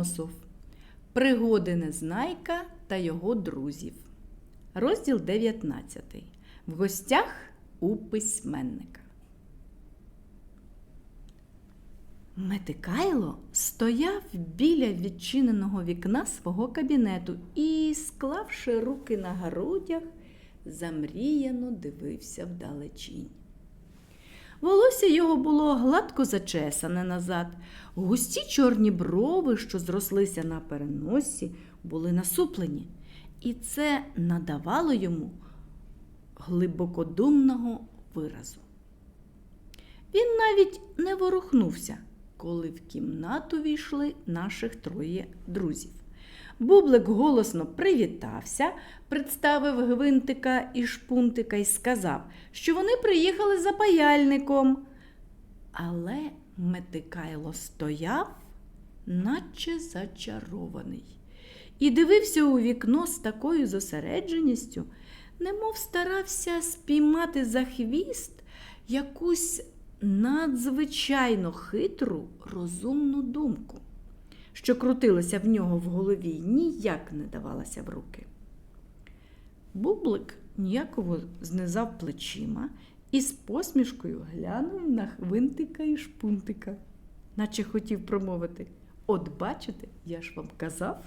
Носов. Пригоди Незнайка та його друзів. Розділ 19. В гостях у письменника. Метикайло стояв біля відчиненого вікна свого кабінету і, склавши руки на грудях, замріяно дивився вдалечінь. Волосся його було гладко зачесане назад, густі чорні брови, що зрослися на переносі, були насуплені, і це надавало йому глибокодумного виразу. Він навіть не ворухнувся, коли в кімнату війшли наших троє друзів. Бублик голосно привітався, представив гвинтика і шпунтика і сказав, що вони приїхали за паяльником. Але Метикайло стояв, наче зачарований, і дивився у вікно з такою зосередженістю, немов старався спіймати за хвіст якусь надзвичайно хитру розумну думку що крутилася в нього в голові, ніяк не давалася в руки. Бублик ніяково знизав плечима і з посмішкою глянув на хвинтика і шпунтика, наче хотів промовити От бачите, я ж вам казав.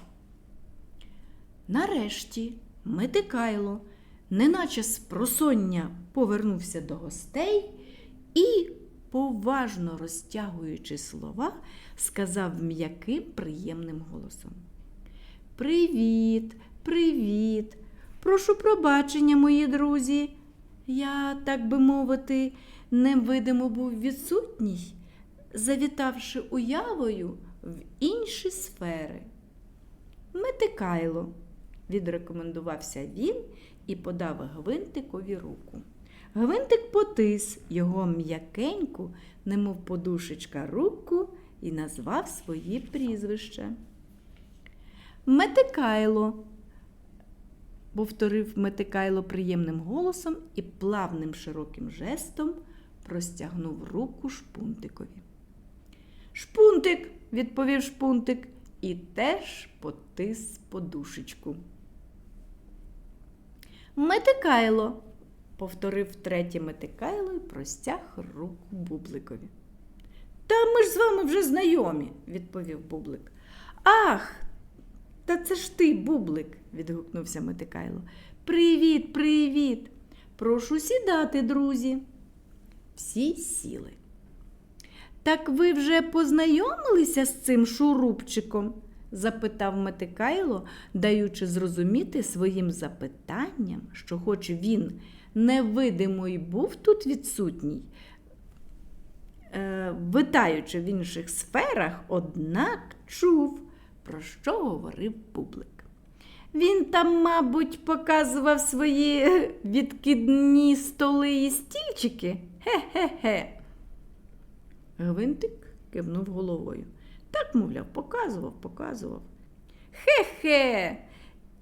Нарешті Метикайло, неначе з просоння повернувся до гостей і поважно розтягуючи слова, сказав м'яким приємним голосом. Привіт, привіт! Прошу пробачення, мої друзі. Я, так би мовити, невидимо був відсутній, завітавши уявою в інші сфери. Метикайло, відрекомендувався він і подав гвинтикові руку. Гвинтик потис його м'якеньку, немов подушечка руку, і назвав своє прізвище. Метикайло, повторив Метикайло приємним голосом і плавним широким жестом простягнув руку шпунтикові. Шпунтик, відповів шпунтик і теж потис подушечку. Метикайло, повторив третє Метикайло і простяг руку бубликові. Та ми ж з вами вже знайомі, відповів бублик. Ах, та це ж ти, бублик, відгукнувся Метикайло. Привіт, привіт. Прошу сідати, друзі. Всі сіли. Так ви вже познайомилися з цим шурупчиком? запитав Метикайло, даючи зрозуміти своїм запитанням, що, хоч він невидимо й був тут відсутній, е, витаючи в інших сферах, однак чув, про що говорив публик. Він там, мабуть, показував свої відкидні столи і стільчики. Хе-хе-хе. Гвинтик кивнув головою. Так, мовляв, показував, показував. Хе-хе,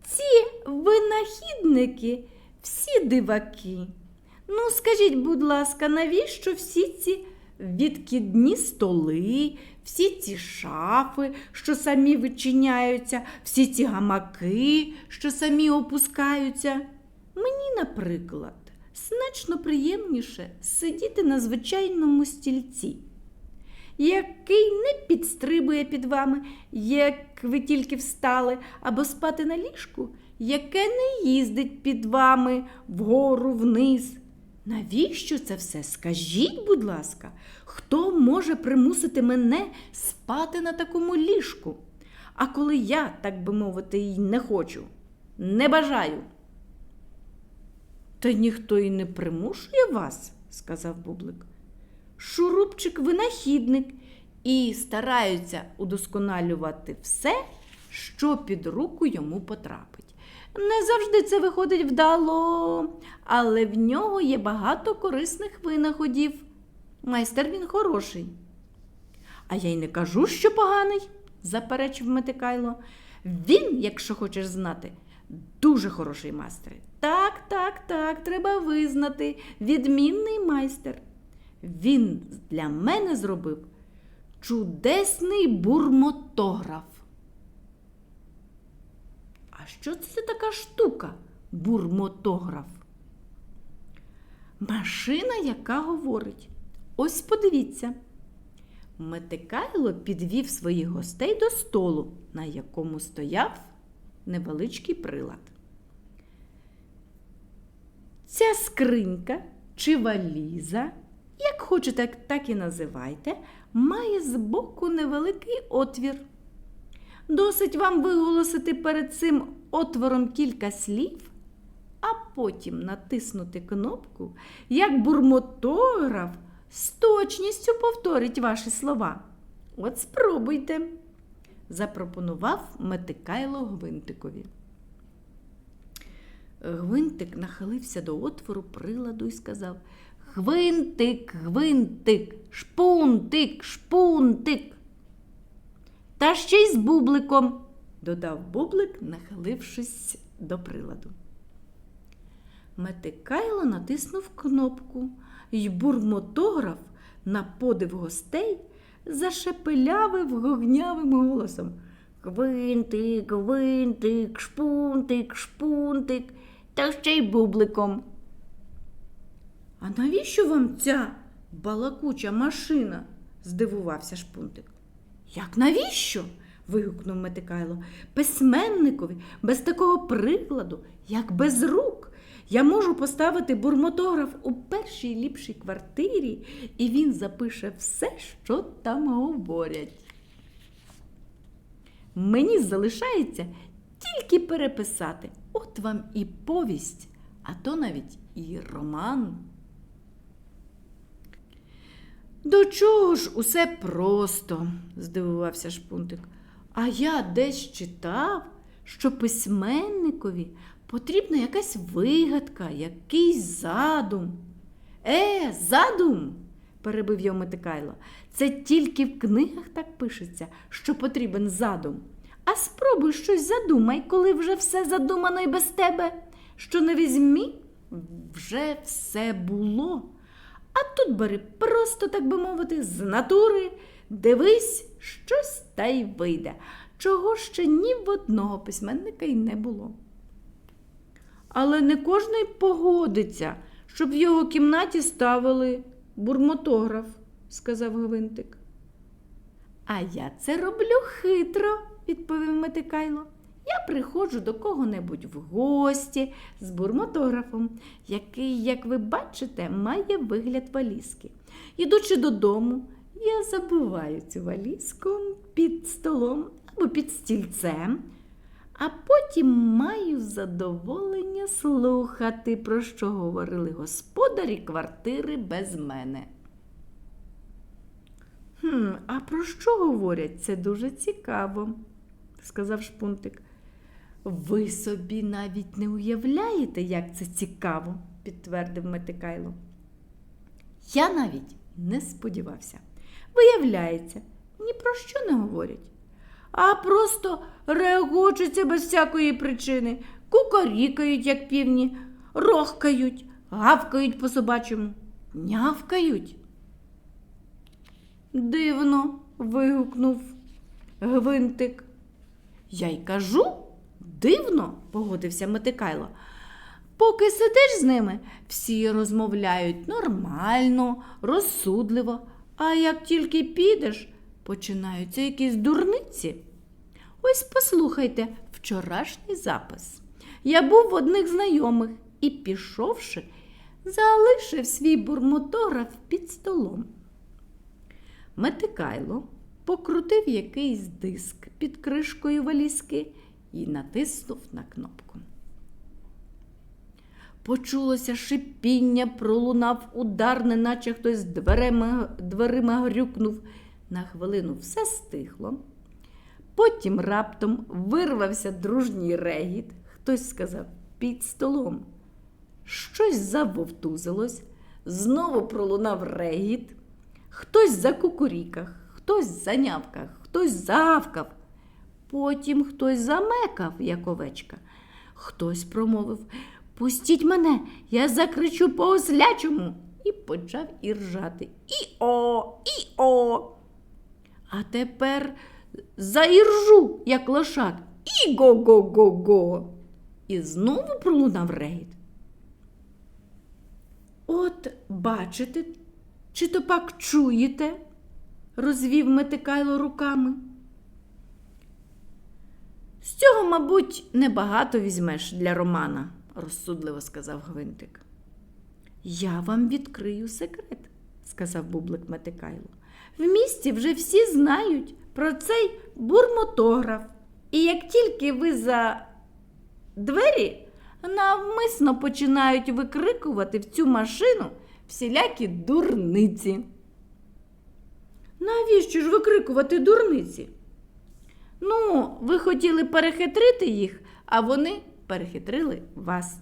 ці винахідники всі диваки. Ну, скажіть, будь ласка, навіщо всі ці відкидні столи, всі ці шафи, що самі вичиняються, всі ці гамаки, що самі опускаються? Мені, наприклад, значно приємніше сидіти на звичайному стільці який не підстрибує під вами, як ви тільки встали, або спати на ліжку, яке не їздить під вами вгору вниз. Навіщо це все? Скажіть, будь ласка, хто може примусити мене спати на такому ліжку? А коли я, так би мовити, й не хочу, не бажаю. Та ніхто і не примушує вас, сказав Бублик. Шурупчик винахідник і стараються удосконалювати все, що під руку йому потрапить. Не завжди це виходить вдало, але в нього є багато корисних винаходів. Майстер він хороший. А я й не кажу, що поганий, заперечив Метикайло. Він, якщо хочеш знати, дуже хороший майстер. Так, так, так, треба визнати, відмінний майстер. Він для мене зробив чудесний бурмотограф. А що це така штука? Бурмотограф? Машина, яка говорить. Ось подивіться. Метикайло підвів своїх гостей до столу, на якому стояв невеличкий прилад. Ця скринька чи валіза, як хочете, так і називайте, має збоку невеликий отвір. Досить вам виголосити перед цим отвором кілька слів, а потім натиснути кнопку, як бурмотограф з точністю повторить ваші слова. От спробуйте, запропонував Метикайло Гвинтикові. Гвинтик нахилився до отвору приладу і сказав Гвинтик, гвинтик, шпунтик, шпунтик. Та ще й з бубликом, додав бублик, нахилившись до приладу. Метикайло натиснув кнопку, й бурмотограф на подив гостей зашепелявив гогнявим голосом. Гвинтик, гвинтик, шпунтик, шпунтик, та ще й бубликом. А навіщо вам ця балакуча машина? здивувався шпунтик. Як навіщо? вигукнув Метикайло. Письменникові без такого прикладу, як без рук. Я можу поставити бурмотограф у першій ліпшій квартирі, і він запише все, що там говорять. Мені залишається тільки переписати. От вам і повість, а то навіть і роман. До чого ж усе просто, здивувався шпунтик. А я десь читав, що письменникові потрібна якась вигадка, якийсь задум. Е, задум, перебив його Метикайло. Це тільки в книгах так пишеться, що потрібен задум. А спробуй щось задумай, коли вже все задумано і без тебе. Що не візьмі, вже все було. А тут бери просто, так би мовити, з натури, дивись, щось та й вийде, чого ще ні в одного письменника й не було. Але не кожний погодиться, щоб в його кімнаті ставили бурмотограф, сказав Гвинтик. А я це роблю хитро, відповів Метикайло. Я приходжу до кого-небудь в гості з бурмотографом, який, як ви бачите, має вигляд валізки. Ідучи додому, я забуваю цю валізку під столом або під стільцем, а потім маю задоволення слухати, про що говорили господарі квартири без мене. Хм, а про що говорять? Це дуже цікаво, сказав шпунтик. Ви собі навіть не уявляєте, як це цікаво, підтвердив Метикайло. Я навіть не сподівався. Виявляється, ні про що не говорять, а просто регочуться без всякої причини, кукарікають, як півні, рохкають, гавкають по собачому, нявкають. Дивно. вигукнув Гвинтик. Я й кажу, дивно, погодився Метикайло. Поки сидиш з ними, всі розмовляють нормально, розсудливо, а як тільки підеш, починаються якісь дурниці. Ось послухайте вчорашній запис. Я був в одних знайомих і, пішовши, залишив свій бурмотограф під столом. Метикайло покрутив якийсь диск під кришкою валізки і натиснув на кнопку. Почулося шипіння, пролунав удар, неначе хтось дверима, дверима грюкнув. На хвилину все стихло. Потім раптом вирвався дружній регіт. Хтось сказав під столом. Щось завовтузилось, знову пролунав регіт. Хтось закукуріках, хтось занявках, хтось загавкав. Потім хтось замекав, як овечка. Хтось промовив Пустіть мене, я закричу по ослячому і почав іржати. І-о, і-о. А тепер заіржу, як лошак, і го-го-го-го. І знову пролунав регіт. От бачите, чи то пак чуєте? розвів Метикайло руками. З цього, мабуть, небагато візьмеш для Романа, розсудливо сказав Гвинтик. Я вам відкрию секрет, сказав бублик Метикайло. В місті вже всі знають про цей бурмотограф. І як тільки ви за двері навмисно починають викрикувати в цю машину всілякі дурниці. Навіщо ж викрикувати дурниці? Ну, ви хотіли перехитрити їх, а вони перехитрили вас.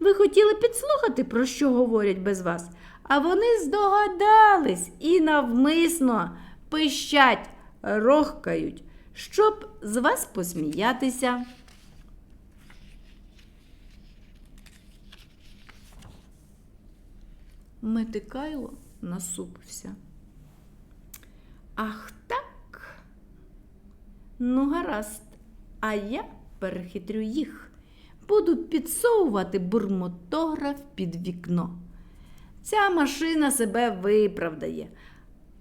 Ви хотіли підслухати, про що говорять без вас, а вони здогадались і навмисно пищать, рохкають, щоб з вас посміятися. Метикайло насупився. Ах так. Ну, гаразд, а я перехитрю їх. Буду підсовувати бурмотограф під вікно. Ця машина себе виправдає.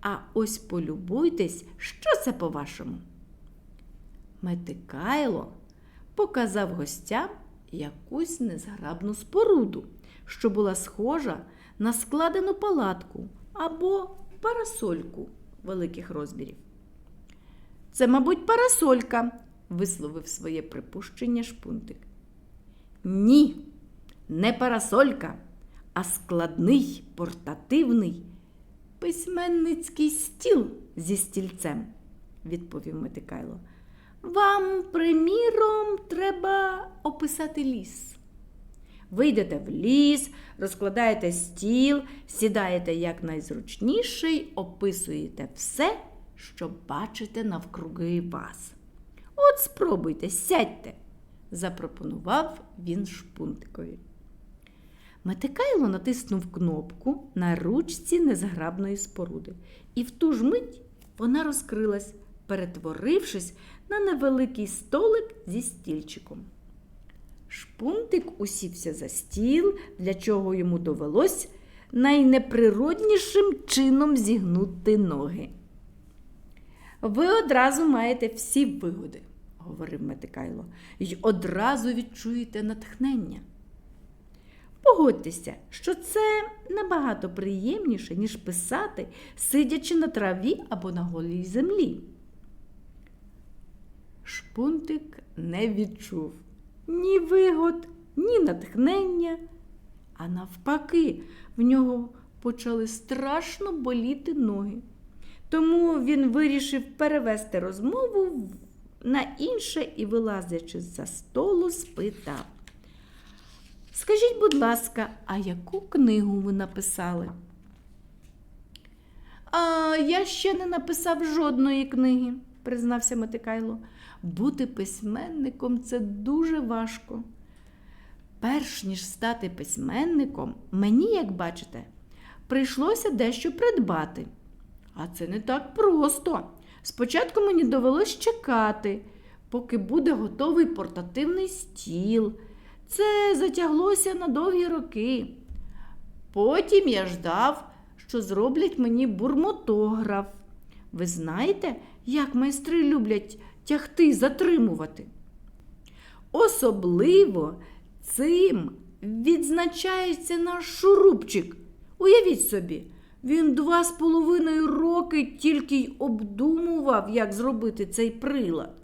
А ось полюбуйтесь, що це по-вашому. Метикайло показав гостям якусь незграбну споруду, що була схожа на складену палатку або парасольку великих розмірів. Це, мабуть, парасолька, висловив своє припущення шпунтик. Ні, не парасолька, а складний портативний письменницький стіл зі стільцем, відповів Метикайло. Вам, приміром, треба описати ліс. Вийдете в ліс, розкладаєте стіл, сідаєте якнайзручніше й описуєте все, що бачите навкруги вас. От спробуйте, сядьте, запропонував він шпунтикові. Метикайло натиснув кнопку на ручці незграбної споруди, і в ту ж мить вона розкрилась, перетворившись на невеликий столик зі стільчиком. Шпунтик усівся за стіл, для чого йому довелось найнеприроднішим чином зігнути ноги. Ви одразу маєте всі вигоди, говорив Метикайло, й одразу відчуєте натхнення. Погодьтеся, що це набагато приємніше, ніж писати, сидячи на траві або на голій землі. Шпунтик не відчув ні вигод, ні натхнення, а навпаки, в нього почали страшно боліти ноги. Тому він вирішив перевести розмову на інше і, вилазячи з-за столу, спитав. Скажіть, будь ласка, а яку книгу ви написали? А я ще не написав жодної книги, признався Метикайло. Бути письменником це дуже важко. Перш ніж стати письменником, мені, як бачите, прийшлося дещо придбати. А це не так просто. Спочатку мені довелось чекати, поки буде готовий портативний стіл. Це затяглося на довгі роки. Потім я ждав, що зроблять мені бурмотограф. Ви знаєте, як майстри люблять тягти, затримувати? Особливо цим відзначається наш шурупчик. Уявіть собі, він два з половиною роки тільки й обдумував, як зробити цей прилад.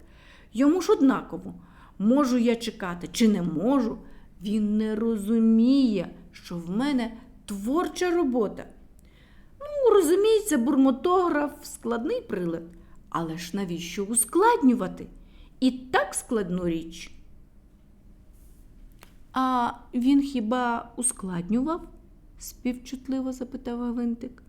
Йому ж однаково, можу я чекати чи не можу. Він не розуміє, що в мене творча робота. Ну, розуміється, бурмотограф складний прилад, але ж навіщо ускладнювати? І так складну річ. А він хіба ускладнював? Співчутливо запитав Гвинтик.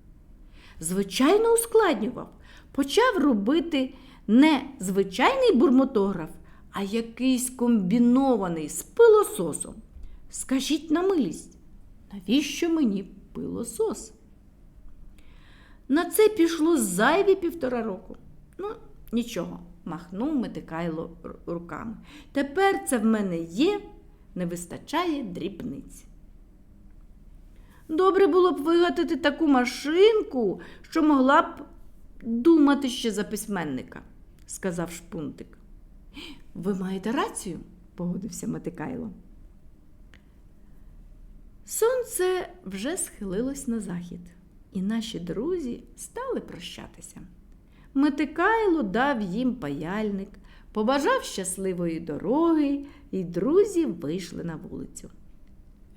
Звичайно, ускладнював. Почав робити не звичайний бурмотограф, а якийсь комбінований з пилососом. Скажіть на милість, навіщо мені пилосос? На це пішло зайві півтора року. Ну, нічого, махнув Метикайло ру- руками. Тепер це в мене є, не вистачає дрібниць. Добре було б вигадати таку машинку, що могла б думати ще за письменника, сказав шпунтик. Ви маєте рацію, погодився Матикайло. Сонце вже схилилось на захід, і наші друзі стали прощатися. Метикайло дав їм паяльник, побажав щасливої дороги, і друзі вийшли на вулицю.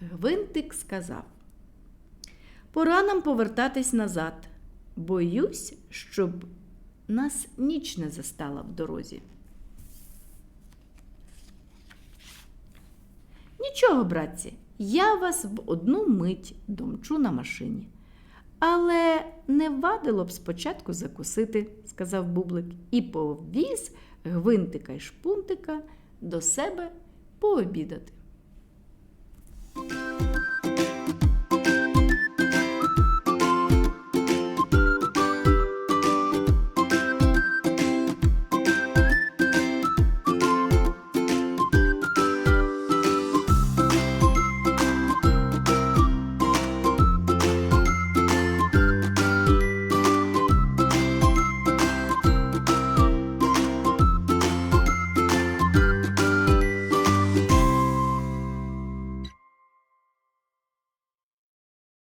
Гвинтик сказав: Пора нам повертатись назад. Боюсь, щоб нас ніч не застала в дорозі. Нічого, братці, я вас в одну мить домчу на машині. Але не вадило б спочатку закусити, сказав бублик, і повіз гвинтика й шпунтика до себе пообідати.